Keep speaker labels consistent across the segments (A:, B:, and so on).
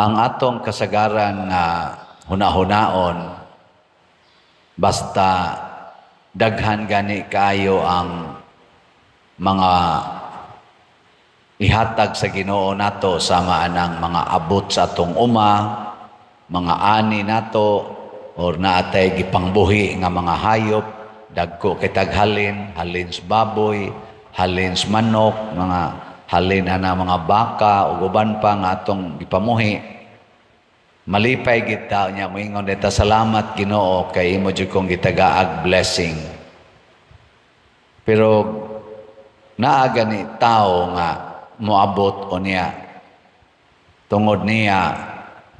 A: ang atong kasagaran nga hunahunaon basta daghan gani kayo ang mga ihatag sa Ginoo nato sama anang mga abot sa atong uma, mga ani nato or naatay gipangbuhi nga mga hayop, dagko kay taghalin, halin sa baboy, halin sa manok, mga halin ana mga baka ug uban pa nga atong gipamuhi. Malipay kita niya moingon deta salamat Ginoo kay imo jud kong gitagaag blessing. Pero naa gani tao nga moabot o niya tungod niya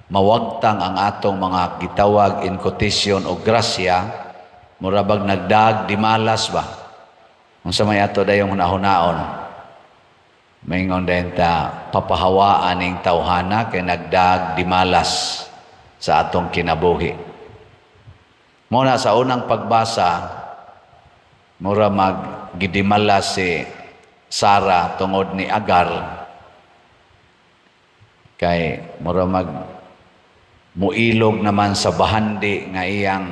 A: mawagtang ang atong mga gitawag in quotation o grasya murabag nagdag di malas ba unsa may ato dayong hunahunaon maingon din ta papahawaan ning tawhana kay nagdag di malas sa atong kinabuhi. Muna sa unang pagbasa mura mag gidimalas si Sara tungod ni Agar. Kay mura mag muilog naman sa bahandi nga iyang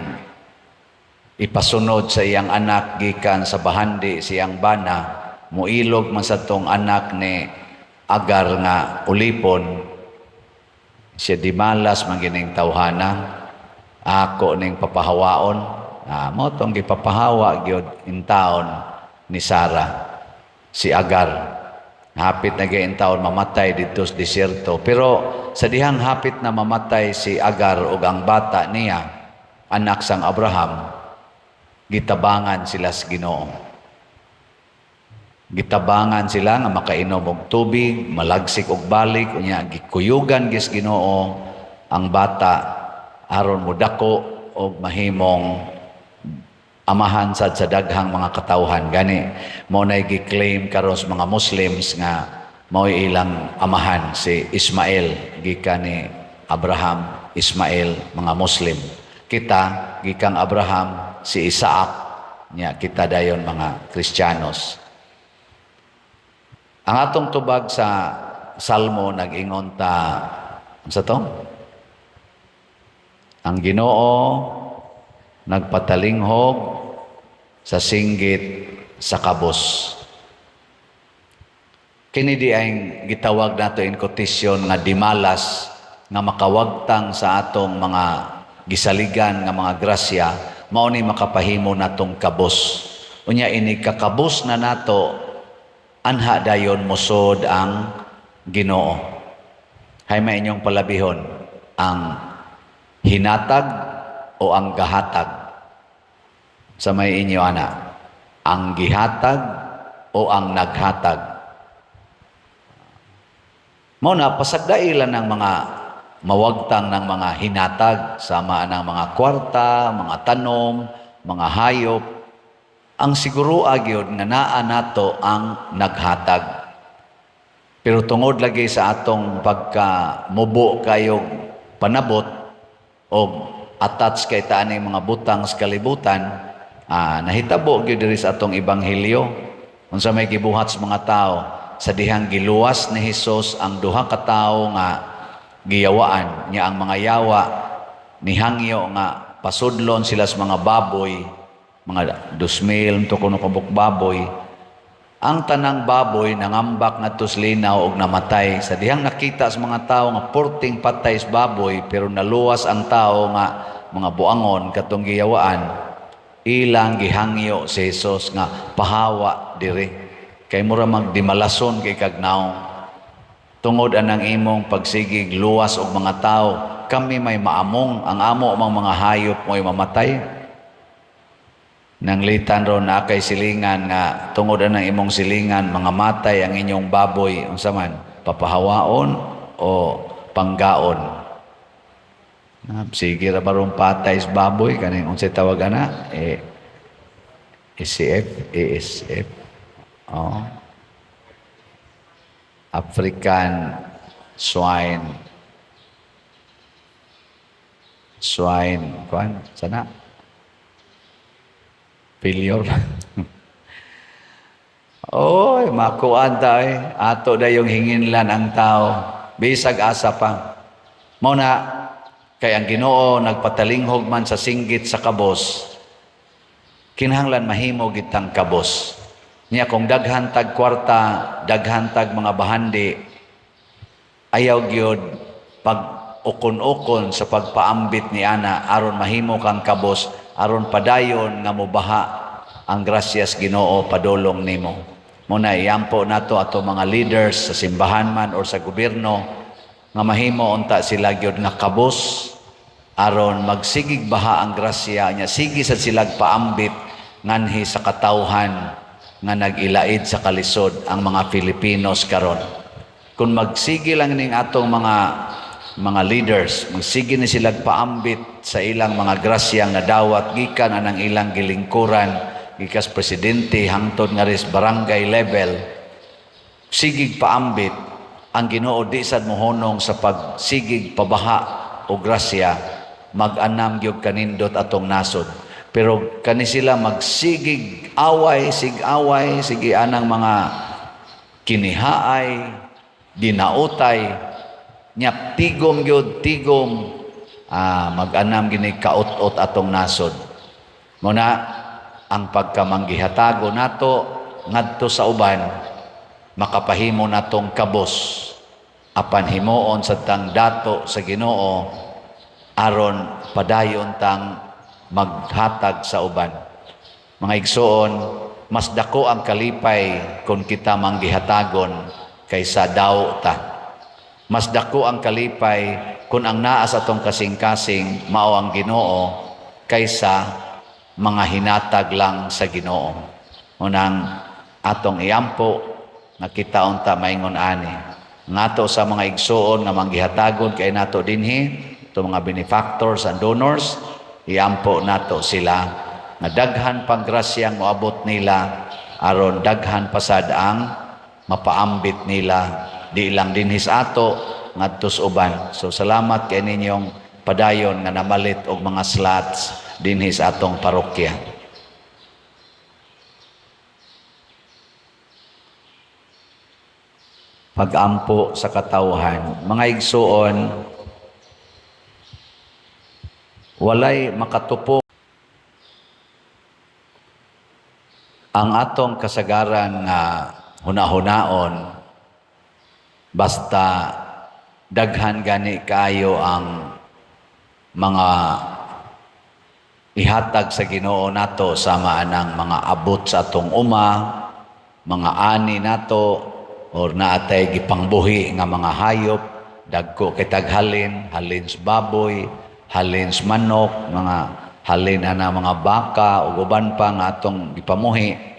A: ipasunod sa iyang anak gikan sa bahandi siyang bana muilog man sa tong anak ni Agar nga ulipon siya di malas man gining tawhana ako ning papahawaon ah, mo tong gipapahawa gyud in taon ni Sara si Agar. Hapit na gayon taon mamatay dito sa disyerto. Pero sa dihang hapit na mamatay si Agar o ang bata niya, anak sang Abraham, gitabangan sila sa Ginoo. Gitabangan sila nga makainom og tubig, malagsik og balik, unya gikuyugan gis Ginoo ang bata aron modako og mahimong amahan sad sa daghang mga katawhan. Gani mo na gi-claim karos mga Muslims nga mao ilang amahan si Ismael gikan ni Abraham Ismael mga Muslim. Kita gikang Abraham si Isaac nya kita dayon mga Kristiyanos ang atong tubag sa Salmo nag-ingon ta sa to ang Ginoo nagpatalinghog sa singgit sa kabos. Kini di ay gitawag nato in quotation nga dimalas nga makawagtang sa atong mga gisaligan nga mga grasya mao ni makapahimo natong kabos. Unya ini kakabos na nato anha dayon mosod ang Ginoo. Hay may inyong palabihon ang hinatag o ang gahatag sa may inyo ana ang gihatag o ang naghatag mo na pasagdailan ng mga mawagtang ng mga hinatag sama ng mga kwarta, mga tanom, mga hayop ang siguro agyod nga naa nato ang naghatag. Pero tungod lagi sa atong pagka mubo kayog panabot o attach kay taaning mga butang sa kalibutan, ah, nahitabo gyud diri sa atong ebanghelyo. Unsa may gibuhat sa mga tao sa dihang giluwas ni Hesus ang duha ka tawo nga giyawaan niya ang mga yawa ni hangyo nga pasudlon sila sa mga baboy mga 2,000 to kuno kabuk baboy. Ang tanang baboy nangambak nga tuslinaw og namatay. Sa dihang nakita sa mga tao nga porting patay sa baboy pero naluwas ang tao nga mga buangon katong giyawaan. Ilang gihangyo si Jesus nga pahawa diri. Kay mura magdimalason kay kagnaw tungod anang imong pagsigig luwas og mga tao kami may maamong. Ang amo mang mga hayop mo'y mamatay nang litan ron na kay silingan nga tungod anang imong silingan mga matay ang inyong baboy. Unsa man papahawaon o panggaon? Ah, sige ra barong patay sa baboy? Kaning unsay tawag ana? Eh ECF ESF oh. African swine. Swine kuan sana failure Oy, makuan ta eh. Ato da yung hinginlan ang tao. Bisag asa pa. Mao na kay ang Ginoo nagpatalinghog man sa singgit sa kabos kinahanglan mahimo gitang kabos. Niya kung daghan tag kwarta, daghan tag mga bahandi, ayaw gyud pag ukon-ukon sa pagpaambit ni ana aron mahimo kang kabos aron padayon nga mobaha ang grasyas Ginoo padulong nimo. Muna iyampo nato ato mga leaders sa simbahan man or sa gobyerno nga mahimo unta sila gyud nga kabos aron magsigig baha ang grasya niya sige sa silag paambit nganhi sa katawhan nga nagilaid sa kalisod ang mga Filipinos karon kung magsige lang ning atong mga mga leaders magsige ni sila paambit sa ilang mga grasya nga dawat gikan anang ilang gilingkuran. Gikas presidente hangtod nga ris barangay level sigig paambit. Ang Ginoo di sad mohonong sa pagsigig pabaha o grasya mag-anam gyud kanindot atong nasod. Pero kani sila magsigig away sig away sige anang mga kinihaay dinautay nya tigom gyud tigom. Ah, mag-anam gini kaot-ot atong nasod. Muna ang pagkamanggihatago nato ngadto sa uban makapahimo natong kabos. Apan himuon sa tang dato sa Ginoo aron padayon tang maghatag sa uban. Mga igsoon mas dako ang kalipay kung kita manggihatagon kaysa daw ta mas dako ang kalipay kung ang naa sa tong kasing-kasing mao ang Ginoo kaysa mga hinatag lang sa Ginoo. Unang atong iyampo nakita unta maingon ani ngato sa mga igsoon nga manggihatagon kay nato dinhi to mga benefactors and donors iampo nato sila nga daghan pang grasyang moabot nila aron daghan pasad ang mapaambit nila di lang dinhis ato ngadto sa uban. So salamat kay ninyong padayon nga namalit og mga slots dinhis atong parokya. Pagampo sa katawhan. Mga igsuon, walay makatupo ang atong kasagaran nga hunahunaon basta daghan gani kayo ang mga ihatag sa Ginoo nato sama anang mga abot sa atong uma, mga ani nato or naatay gipangbuhi nga mga hayop, dagko kay taghalin, halin sa baboy, halin sa manok, mga halin ana mga baka ug uban pa nga atong gipamuhi.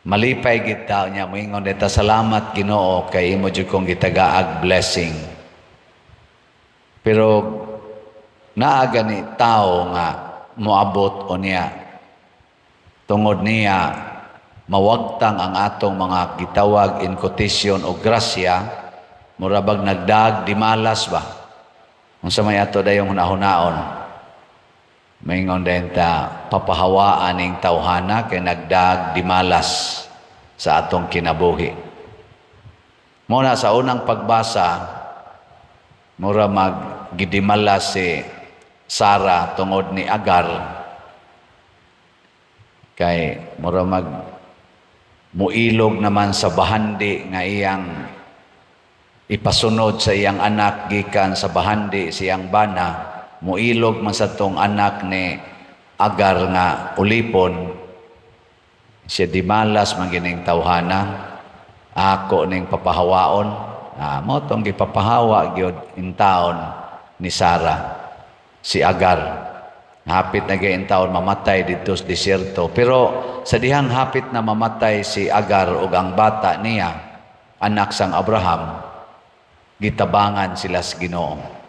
A: Malipay kita niya moingon deta salamat Ginoo kay imo jud kong gitagaag blessing. Pero naa gani tao nga moabot o niya. Tungod niya mawagtang ang atong mga gitawag in quotation o grasya murabag nagdag di malas ba? Unsa may ato dayong hunahunaon maingon din ta papahawaan ning tawhana kay nagdag di malas sa atong kinabuhi. Muna sa unang pagbasa mura mag gidimalas si Sara tungod ni Agar. Kay mura mag muilog naman sa bahandi nga iyang ipasunod sa iyang anak gikan sa bahandi siyang bana muilog man sa tong anak ni Agar nga ulipon. Siya di malas man gining tawhana. Ako ning papahawaon. Ah, mo tong gipapahawa gyud in taon ni Sara si Agar. Hapit na gayon taon mamatay dito sa desierto pero sa dihang hapit na mamatay si Agar ug ang bata niya anak sang Abraham gitabangan sila sa Ginoo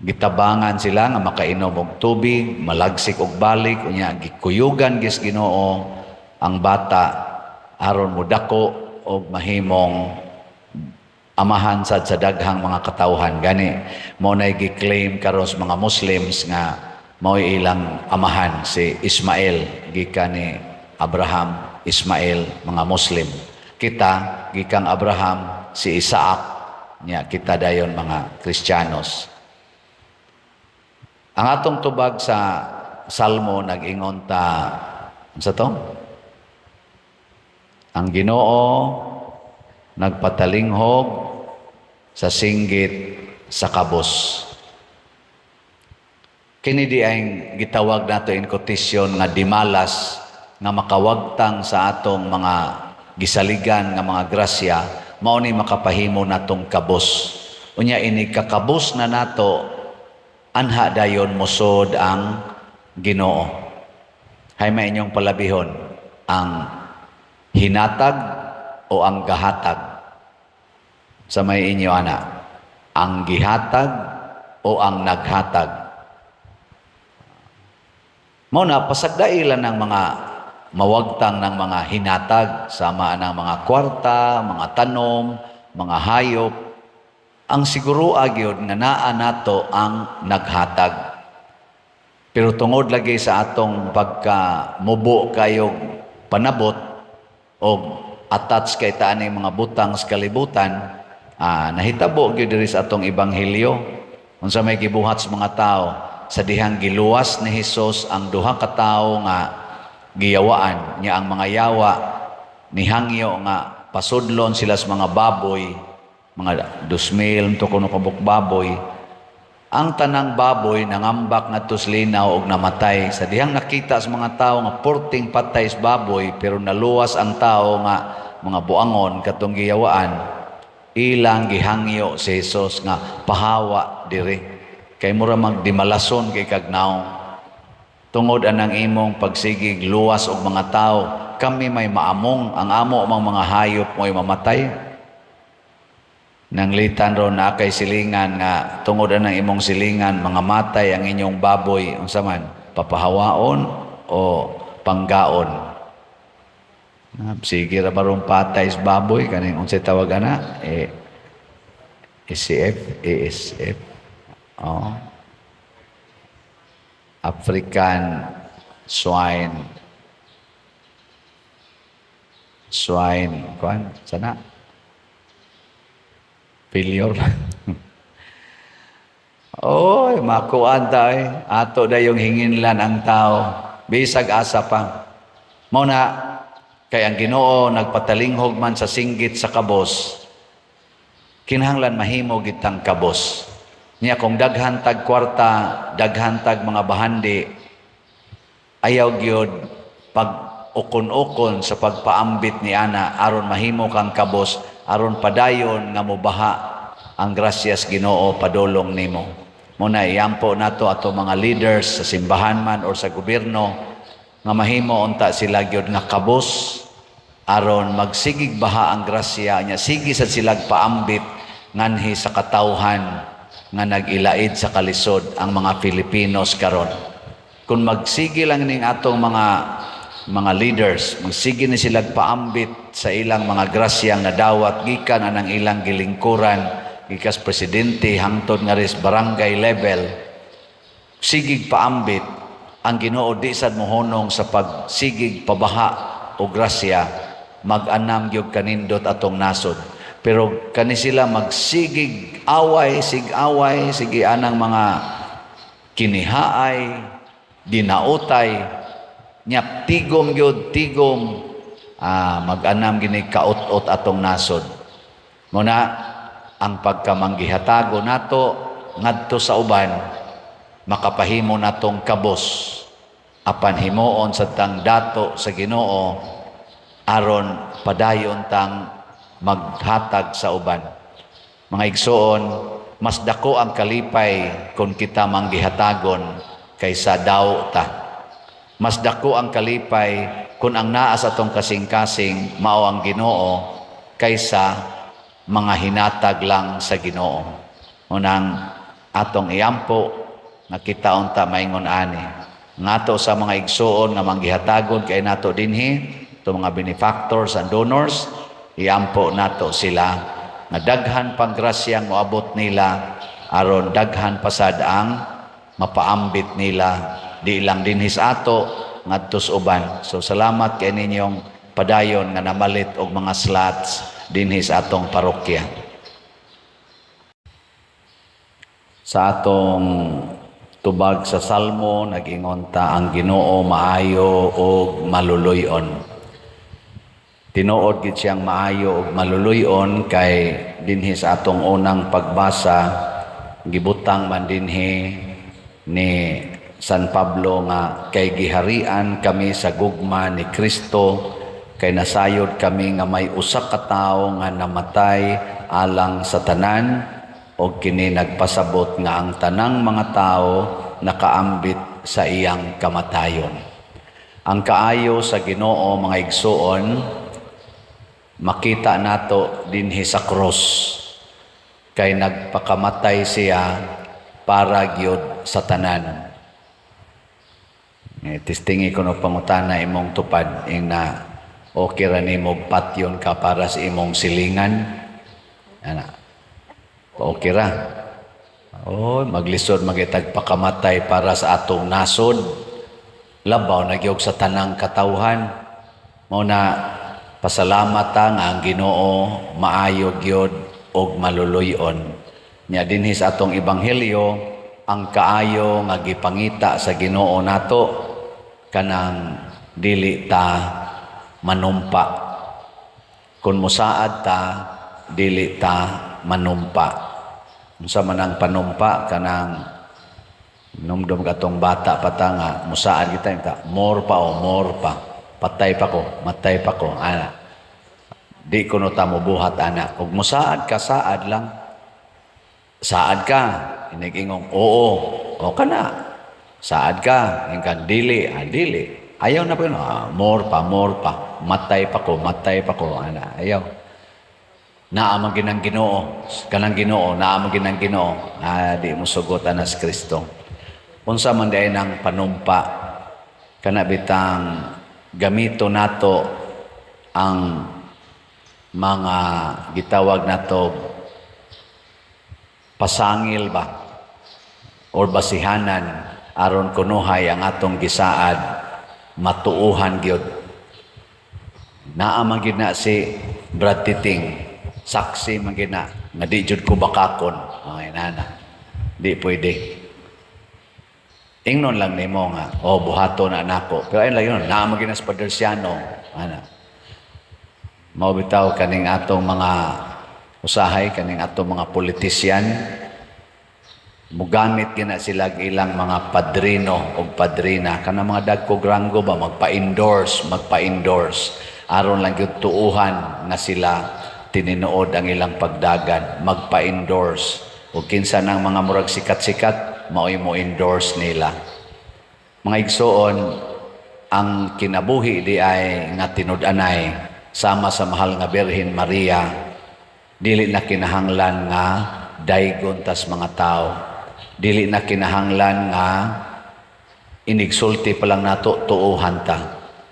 A: gitabangan sila nga makainom og tubig malagsik og balik unya gikuyugan gis Ginoo ang bata aron modako og mahimong amahan sad sa daghang mga katawhan gani mo na gi-claim karon sa mga Muslims nga mao ilang amahan si Ismael gikan ni Abraham Ismael mga Muslim kita gikang Abraham si Isaac niya kita dayon mga Kristiyanos. Ang atong tubag sa Salmo nag-ingon ta sa to? Ang Ginoo nagpatalinghog sa singgit sa kabos. Kini di ay gitawag nato in quotation nga dimalas nga makawagtang sa atong mga gisaligan nga mga grasya mao ni makapahimo natong kabos. Unya ini kakabos na nato anha dayon mosod ang Ginoo. Hay may inyong palabihon ang hinatag o ang gahatag? Sa may inyo ana ang gihatag o ang naghatag? Mao na pasagdailan ng mga mawagtang ng mga hinatag. Sama ng mga kwarta, mga tanom, mga hayop ang siguro agyod nga naa nato ang naghatag. Pero tungod lagi sa atong pagka mubo kayog panabot o attach kay taan mga butang sa kalibutan, ah, nahitabo gyud diri sa atong ebanghelyo unsa may gibuhat sa mga tao sa dihang giluwas ni Hesus ang duha ka tawo nga giyawaan niya ang mga yawa ni hangyo nga pasudlon sila sa mga baboy mga 2,000 to kuno kabuk baboy. Ang tanang baboy nangambak na tuslinaw og namatay. Sa dihang nakita sa mga tao nga porting patay sa baboy pero naluwas ang tao nga mga buangon katong giyawaan. Ilang gihangyo si Jesus nga pahawa diri. Kay mura magdimalason kay kagnaw tungod anang imong pagsigig luwas og mga tao kami may maamong ang amo mang mga hayop mo'y mamatay nang litan ron na kay silingan nga tungod anang imong silingan mga matay ang inyong baboy unsa man papahawaon o panggaon Ah, sige ra barong patay sa baboy kaning unsay tawag ana eh ECF ESF Oh. African swine. Swine. Kuan? Sana? Failure. Oy, makuan ta eh. Ato na yung hinginlan ang tao. Bisag asa pa. Mao na, kay ang ginoo nagpatalinghog man sa singgit sa kabos. Kinahanglan mahimo gitang kabos. Niya kung daghan tag kwarta, daghan tag mga bahandi, ayaw gyud pag ukon-ukon sa pagpaambit ni ana aron mahimo kang kabos aron padayon nga mobaha ang grasyas Ginoo padulong nimo. Muna iyampo nato ato mga leaders sa simbahan man or sa gobyerno nga mahimo unta sila gyud nga kabos aron magsigig baha ang grasya niya sige sa silag paambit nganhi sa katawhan nga nag-ilaid sa kalisod ang mga Filipinos karon. Kung magsige lang ning atong mga mga leaders, magsige ni sila paambit sa ilang mga grasya nga dawat gikan anang ilang gilingkuran. Gikas presidente hangtod nga ris barangay level sigig paambit. Ang Ginoo di sad mohonong sa pagsigig pabaha o grasya mag-anam gyud kanindot atong nasod. Pero kani sila magsigig away, sig away, sige anang mga kinihaay, dinautay, nyap tigom gyud tigom ah, mag-anam gini kaot-ot atong nasod. Muna ang pagkamanggihatago nato ngadto sa uban makapahimo natong kabos apan himuon sa tang dato sa Ginoo aron padayon tang maghatag sa uban. Mga igsoon, mas dako ang kalipay kung kita manggihatagon kaysa daw ta. Mas dako ang kalipay kung ang naa sa tong kasing-kasing mao ang Ginoo kaysa mga hinatag lang sa Ginoo. Unang atong iyampo nga kita unta maingon ani. Ngato sa mga igsoon nga manggihatagon kay nato dinhi, to mga benefactors and donors, iampo nato sila nga daghan pang grasyang moabot nila aron daghan pasad ang mapaambit nila di lang dinhis ato ngadtos uban so salamat kay ninyong padayon nga namalit og mga slots dinhis atong parokya sa atong tubag sa Salmo nagingon ta ang Ginoo maayo og maluluyon. Tinuod gid siyang maayo og maluluyon kay dinhi sa atong unang pagbasa gibutang man dinhi ni San Pablo nga kay giharian kami sa gugma ni Kristo kay nasayod kami nga may usa ka tawo nga namatay alang sa tanan o kini nagpasabot nga ang tanang mga tao nakaambit sa iyang kamatayon. Ang kaayo sa Ginoo mga igsuon makita nato dinhi sa cross kay nagpakamatay siya para gyud sa tanan. Eh, tistingi ko no pangutana imong tupad ing na okay ra nimo patyon ka para sa imong silingan. Ana. Okay ra. Oh, maglisod magitag pakamatay para sa atong nasod. Labaw na gyud sa tanang katawhan. Mao na pasalamat ang Ginoo maayo gyud og maluluyon. Nya dinhi sa atong ebanghelyo ang kaayo nga gipangita sa Ginoo nato kanang dili ta manumpa. Kung musaad ta, dili ta manumpa. Unsa man ang panumpa kanang numdum katong bata pata nga musaad kita ta more pa o more pa. Patay pa ko matay pa ko ana. Di ko no ta buhat ana. Ug musaad ka saad lang. Saad ka. Inigingong oo o kana saad ka ingkan dili ah, dili. Ayaw na pa yun. Ah, more pa more pa. Matay pa ko matay pa ko ana. Ayaw. Naamang ginang Ginoo. Kanang Ginoo naamang ginang Ginoo. Ah, di mo sugot anas Kristo. Unsa man day nang panumpa. Kana bitang gamito nato ang mga gitawag nato pasangil ba? Or basihanan aron kunuhay ang atong gisaad matuuhan gyud. Naa man gid na si Brad Titing. Saksi man na nga di jud ko bakakon. Okay nana di pwede. Ingnon lang nimo nga oh buhato na nako. Pero ayun lang yun naa man gid na ana mao bitaw kaning atong mga usahay kaning atong mga politisyan mugamit gina sila ilang mga padrino o padrina. Kana mga dagkog ranggo ba magpa-endorse magpa-endorse. Aron lang gyud tuuhan nga sila tininuod ang ilang pagdagan magpa-endorse. Ug kinsa nang mga murag sikat-sikat mao'y mo endorse nila. Mga igsoon ang kinabuhi di ay nga tinud-anay sama sa mahal nga Birhen Maria. Dili na kinahanglan nga daygon tas mga tao dili na kinahanglan nga inigsulti pa lang nato tuuhan ta.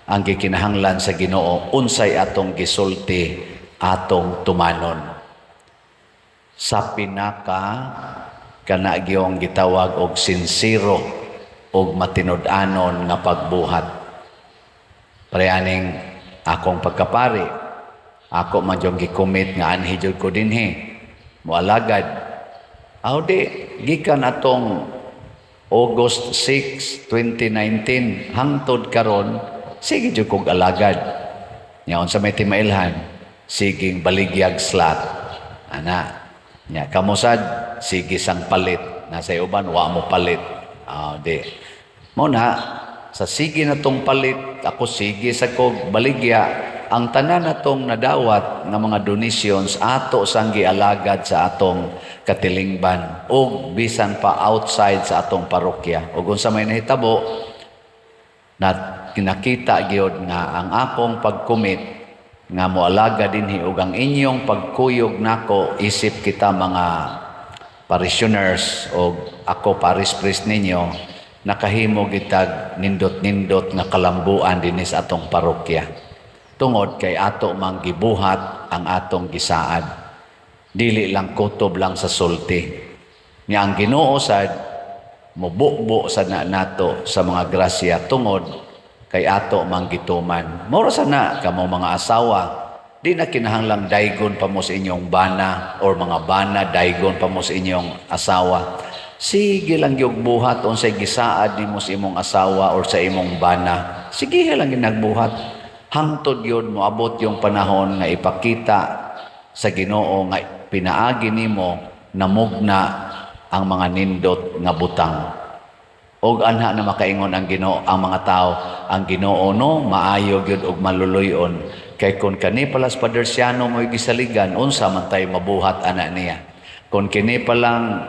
A: Ang gikinahanglan sa Ginoo unsay atong gisulti atong tumanon. Sa pinaka kana gyong gitawag og sinsiro og matinud-anon nga pagbuhat. Preaning akong pagkapari ako man yung gikomit nga anhi jud ko dinhi. Moalagad Aw di, gikan atong August 6, 2019, hangtod karon, sige jud kog alagad. Nya sa may timailhan, siging baligyag slot. Ana, nya kamusad, sige sang palit. Nasa uban, wa mo palit. Aw di. Mo na, sa sige na tong palit, ako sige sa kog baligya, ang tanan natong nadawat nga mga donations ato sang gialagad sa atong katilingban o bisan pa outside sa atong parokya. Ug unsa may nahitabo na kinakita gyud nga ang akong pagkumit nga moalaga dinhi ug ang inyong pagkuyog nako isip kita mga parishioners o ako parish priest ninyo nakahimo gitag nindot-nindot nga kalambuan dinhi sa atong parokya tungod kay ato mang gibuhat ang atong gisaad. Dili lang kutob lang sa sulti. Nga ang Ginoo sad mubukbo sa na nato sa mga grasya tungod kay ato mang gituman. Moro sana kamo mga asawa, di na kinahanglang daygon pa mo sa inyong bana or mga bana daygon pa mo sa inyong asawa. Sige lang yung buhat unsay gisaad nimo sa imong asawa or sa imong bana. Sige lang nagbuhat. Hangtod yun moabot yung panahon nga ipakita sa Ginoo nga pinaagi nimo namugna ang mga nindot nga butang. Og anha na makaingon ang Ginoo ang mga tao ang Ginoo no maayo gyud og maluluyon. Kay kun kani palas padersyano mo gisaligan unsa man tay mabuhat ana niya. Kun kini pa lang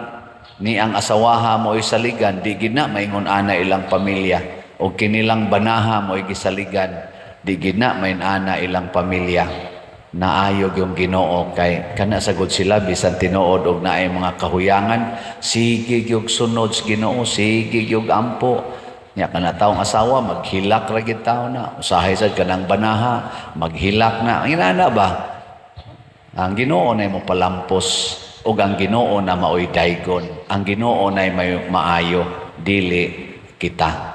A: ni ang asawaha mo isaligan di gid na maingon ana ilang pamilya. O kini lang banaha mo gisaligan di gid na main ana ilang pamilya. Naayog yung Ginoo kay kana sagod sila bisan tinuod og naay mga kahuyangan. Sige gyud sunod sa Ginoo sige gyud ampo. Nya kana taong asawa maghilak ra gid tawo na. Usahay sad kanang banaha maghilak na. Inana ba? Ang Ginoo na mo palampos ug ang Ginoo na maoy daygon. Ang Ginoo na may maayo. Dili kita